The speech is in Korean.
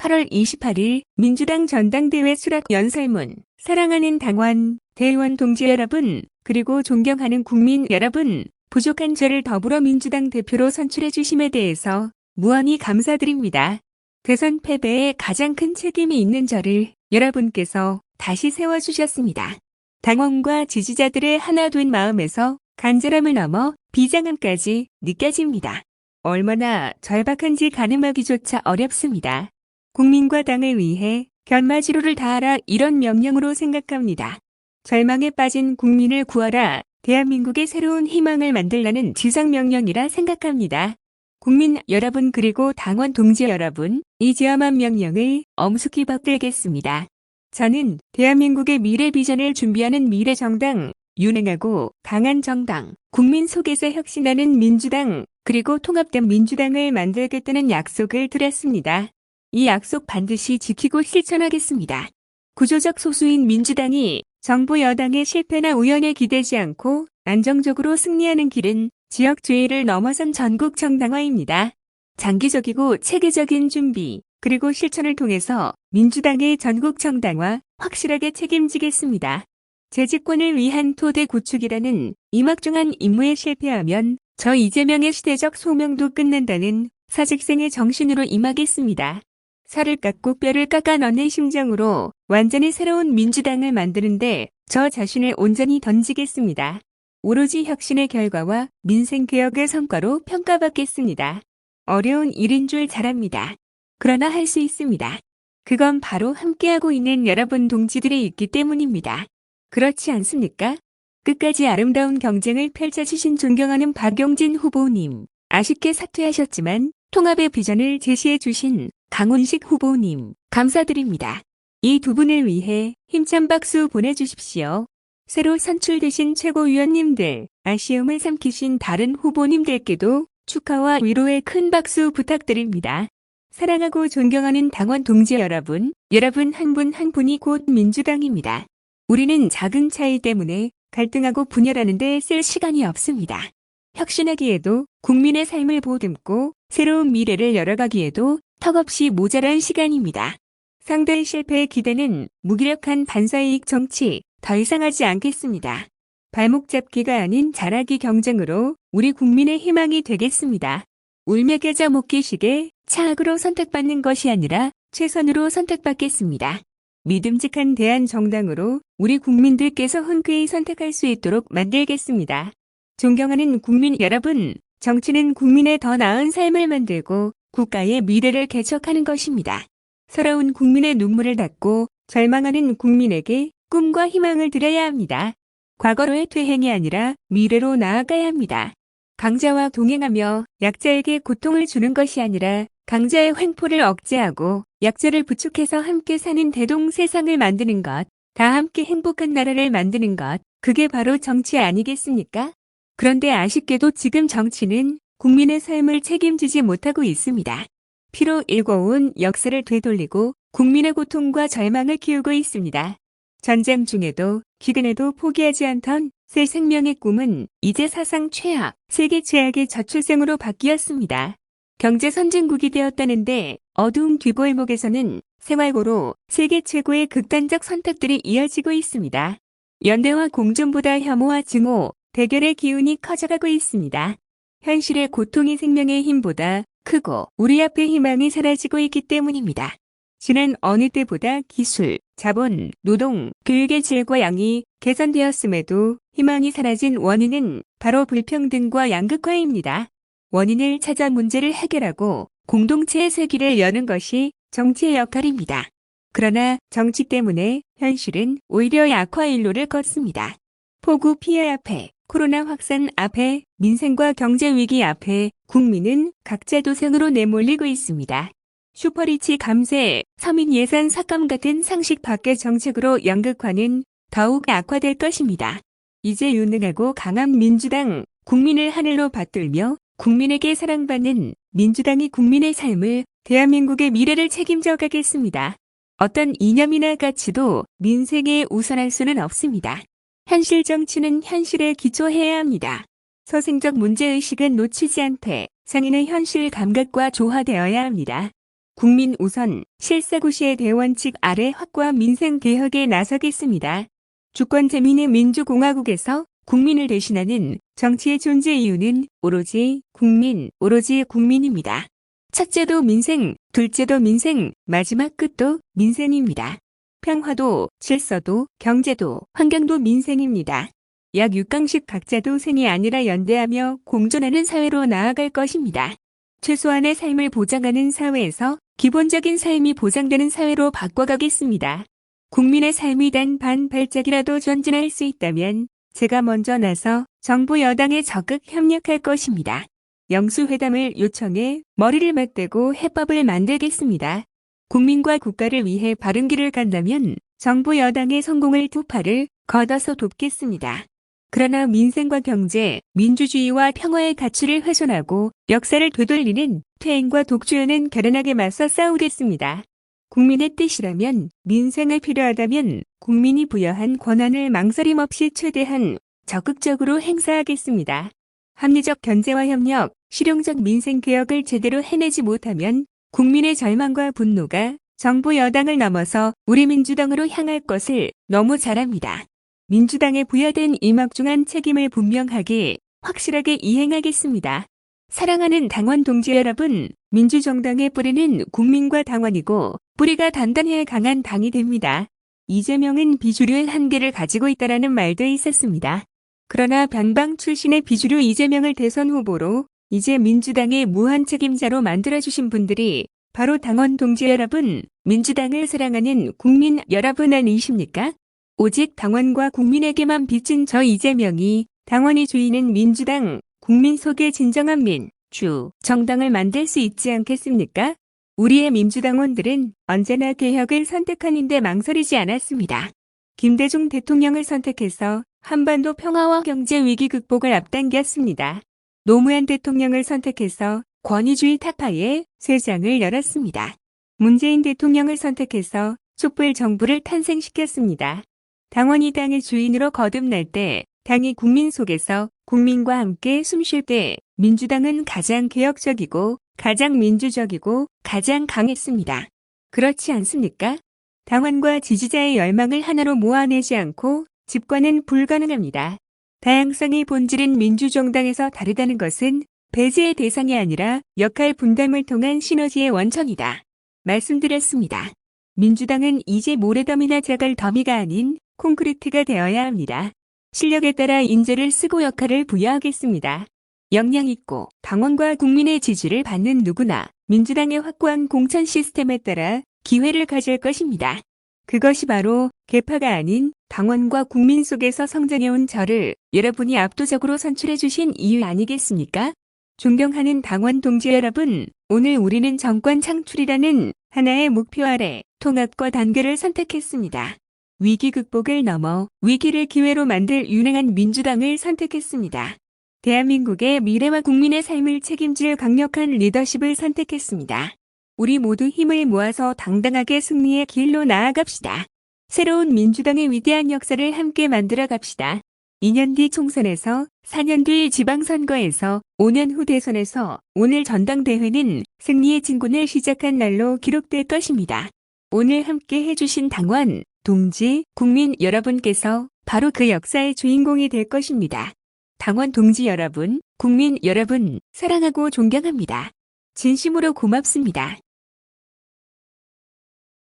8월 28일 민주당 전당대회 수락 연설문 사랑하는 당원, 대의원 동지 여러분, 그리고 존경하는 국민 여러분, 부족한 저를 더불어민주당 대표로 선출해 주심에 대해서 무한히 감사드립니다. 대선 패배에 가장 큰 책임이 있는 저를 여러분께서 다시 세워주셨습니다. 당원과 지지자들의 하나 된 마음에서 간절함을 넘어 비장함까지 느껴집니다. 얼마나 절박한지 가늠하기조차 어렵습니다. 국민과 당을 위해 견마지로를 다하라 이런 명령으로 생각합니다. 절망에 빠진 국민을 구하라 대한민국의 새로운 희망을 만들라는 지상명령이라 생각합니다. 국민 여러분 그리고 당원 동지 여러분, 이 지엄한 명령을 엄숙히 받들겠습니다. 저는 대한민국의 미래 비전을 준비하는 미래 정당, 유능하고 강한 정당, 국민 속에서 혁신하는 민주당, 그리고 통합된 민주당을 만들겠다는 약속을 드렸습니다. 이 약속 반드시 지키고 실천하겠습니다. 구조적 소수인 민주당이 정부 여당의 실패나 우연에 기대지 않고 안정적으로 승리하는 길은 지역 주의를 넘어선 전국 정당화입니다. 장기적이고 체계적인 준비, 그리고 실천을 통해서 민주당의 전국 정당화 확실하게 책임지겠습니다. 재집권을 위한 토대 구축이라는 이막중한 임무에 실패하면 저 이재명의 시대적 소명도 끝난다는 사직생의 정신으로 임하겠습니다. 살을 깎고 뼈를 깎아 넣는 심정으로 완전히 새로운 민주당을 만드는데 저 자신을 온전히 던지겠습니다. 오로지 혁신의 결과와 민생 개혁의 성과로 평가받겠습니다. 어려운 일인 줄 잘합니다. 그러나 할 수 있습니다. 그건 바로 함께하고 있는 여러분 동지들이 있기 때문입니다. 그렇지 않습니까? 끝까지 아름다운 경쟁을 펼쳐주신 존경하는 박용진 후보님. 아쉽게 사퇴하셨지만 통합의 비전을 제시해 주신 강훈식 후보님. 감사드립니다. 이 두 분을 위해 힘찬 박수 보내주십시오. 새로 선출되신 최고위원님들, 아쉬움을 삼키신 다른 후보님들께도 축하와 위로의 큰 박수 부탁드립니다. 사랑하고 존경하는 당원 동지 여러분, 여러분 한 분한 분이 곧 민주당입니다. 우리는 작은 차이 때문에 갈등하고 분열하는데 쓸 시간이 없습니다. 혁신하기에도 국민의 삶을 보듬고 새로운 미래를 열어가기에도 턱없이 모자란 시간입니다. 상대의 실패의 기대는 무기력한 반사이익 정치 더 이상 하지 않겠습니다. 발목 잡기가 아닌 잘하기 경쟁으로 우리 국민의 희망이 되겠습니다. 울며 겨자 먹기 시게 차악으로 선택받는 것이 아니라 최선으로 선택받겠습니다. 믿음직한 대한 정당으로 우리 국민들께서 흔쾌히 선택할 수 있도록 만들겠습니다. 존경하는 국민 여러분, 정치는 국민의 더 나은 삶을 만들고 국가의 미래를 개척하는 것입니다. 서러운 국민의 눈물을 닦고 절망하는 국민에게 꿈과 희망을 드려야 합니다. 과거로의 퇴행이 아니라 미래로 나아가야 합니다. 강자와 동행하며 약자에게 고통을 주는 것이 아니라 강자의 횡포를 억제하고 약자를 부축해서 함께 사는 대동 세상을 만드는 것, 다 함께 행복한 나라를 만드는 것, 그게 바로 정치 아니겠습니까? 그런데 아쉽게도 지금 정치는 국민의 삶을 책임지지 못하고 있습니다. 피로 일궈온 역사를 되돌리고 국민의 고통과 절망을 키우고 있습니다. 전쟁 중에도 기근에도 포기하지 않던 새 생명의 꿈은 이제 사상 최악, 세계 최악의 저출생으로 바뀌었습니다. 경제 선진국이 되었다는데 어두운 뒷골목에서는 생활고로 세계 최고의 극단적 선택들이 이어지고 있습니다. 연대와 공존보다 혐오와 증오, 대결의 기운이 커져가고 있습니다. 현실의 고통이 생명의 힘보다 크고 우리 앞에 희망이 사라지고 있기 때문입니다. 지난 어느 때보다 기술, 자본, 노동, 교육의 질과 양이 개선되었음에도 희망이 사라진 원인은 바로 불평등과 양극화입니다. 원인을 찾아 문제를 해결하고 공동체의 세기를 여는 것이 정치의 역할입니다. 그러나 정치 때문에 현실은 오히려 약화 일로를 걷습니다. 폭우 피해 앞에, 코로나 확산 앞에, 민생과 경제 위기 앞에 국민은 각자 도생으로 내몰리고 있습니다. 슈퍼리치 감세, 서민 예산 삭감 같은 상식 밖의 정책으로 연극화는 더욱 악화될 것입니다. 이제 유능하고 강한 민주당, 국민을 하늘로 받들며 국민에게 사랑받는 민주당이 국민의 삶을 대한민국의 미래를 책임져 가겠습니다. 어떤 이념이나 가치도 민생에 우선할 수는 없습니다. 현실 정치는 현실에 기초해야 합니다. 서생적 문제의식은 놓치지 않되 상인의 현실 감각과 조화되어야 합니다. 국민 우선 실사구시의 대원칙 아래 확고한 민생 개혁에 나서겠습니다. 주권 재민의 민주공화국에서 국민을 대신하는 정치의 존재 이유는 오로지 국민, 오로지 국민입니다. 첫째도 민생, 둘째도 민생, 마지막 끝도 민생입니다. 평화도, 질서도, 경제도, 환경도 민생입니다. 약 6강씩 각자도 생이 아니라 연대하며 공존하는 사회로 나아갈 것입니다. 최소한의 삶을 보장하는 사회에서 기본적인 삶이 보장되는 사회로 바꿔가겠습니다. 국민의 삶이 단 반 발짝이라도 전진할 수 있다면 제가 먼저 나서 정부 여당에 적극 협력할 것입니다. 영수회담을 요청해 머리를 맞대고 해법을 만들겠습니다. 국민과 국가를 위해 바른 길을 간다면 정부 여당의 성공을 두 팔을 걷어서 돕겠습니다. 그러나 민생과 경제, 민주주의와 평화의 가치를 훼손하고 역사를 되돌리는 퇴행과 독주에는 결연하게 맞서 싸우겠습니다. 국민의 뜻이라면 민생을 필요하다면 국민이 부여한 권한을 망설임 없이 최대한 적극적으로 행사하겠습니다. 합리적 견제와 협력, 실용적 민생 개혁을 제대로 해내지 못하면 국민의 절망과 분노가 정부 여당을 넘어서 우리 민주당으로 향할 것을 너무 잘 압니다. 민주당에 부여된 이 막중한 책임을 분명하게 확실하게 이행하겠습니다. 사랑하는 당원 동지 여러분, 민주정당의 뿌리는 국민과 당원이고 뿌리가 단단해야 강한 당이 됩니다. 이재명은 비주류의 한계를 가지고 있다라는 말도 있었습니다. 그러나 변방 출신의 비주류 이재명을 대선 후보로 이제 민주당의 무한 책임자로 만들어주신 분들이 바로 당원 동지 여러분, 민주당을 사랑하는 국민 여러분 아니십니까? 오직 당원과 국민에게만 빚진 저 이재명이 당원이 주인은 민주당, 국민 속의 진정한 민, 주, 정당을 만들 수 있지 않겠습니까? 우리의 민주당원들은 언제나 개혁을 선택하는데 망설이지 않았습니다. 김대중 대통령을 선택해서 한반도 평화와 경제 위기 극복을 앞당겼습니다. 노무현 대통령을 선택해서 권위주의 타파의 쇠장을 열었습니다. 문재인 대통령을 선택해서 촛불 정부를 탄생시켰습니다. 당원이 당의 주인으로 거듭날 때 당이 국민 속에서 국민과 함께 숨 쉴 때 민주당은 가장 개혁적이고 가장 민주적이고 가장 강했습니다. 그렇지 않습니까? 당원과 지지자의 열망을 하나로 모아내지 않고 집권은 불가능합니다. 다양성이 본질인 민주정당에서 다르다는 것은 배제의 대상이 아니라 역할 분담을 통한 시너지의 원천이다. 말씀드렸습니다. 민주당은 이제 모래더미나 자갈 더미가 아닌 콘크리트가 되어야 합니다. 실력에 따라 인재를 쓰고 역할을 부여하겠습니다. 역량 있고 당원과 국민의 지지를 받는 누구나 민주당의 확고한 공천 시스템에 따라 기회를 가질 것입니다. 그것이 바로 개파가 아닌 당원과 국민 속에서 성장해온 저를 여러분이 압도적으로 선출해 주신 이유 아니겠습니까? 존경하는 당원 동지 여러분, 오늘 우리는 정권 창출이라는 하나의 목표 아래 통합과 단결을 선택했습니다. 위기 극복을 넘어 위기를 기회로 만들 유능한 민주당을 선택했습니다. 대한민국의 미래와 국민의 삶을 책임질 강력한 리더십을 선택했습니다. 우리 모두 힘을 모아서 당당하게 승리의 길로 나아갑시다. 새로운 민주당의 위대한 역사를 함께 만들어 갑시다. 2년 뒤 총선에서, 4년 뒤 지방선거에서, 5년 후 대선에서 오늘 전당대회는 승리의 진군을 시작한 날로 기록될 것입니다. 오늘 함께 해주신 당원, 동지, 국민 여러분께서 바로 그 역사의 주인공이 될 것입니다. 당원 동지 여러분, 국민 여러분, 사랑하고 존경합니다. 진심으로 고맙습니다.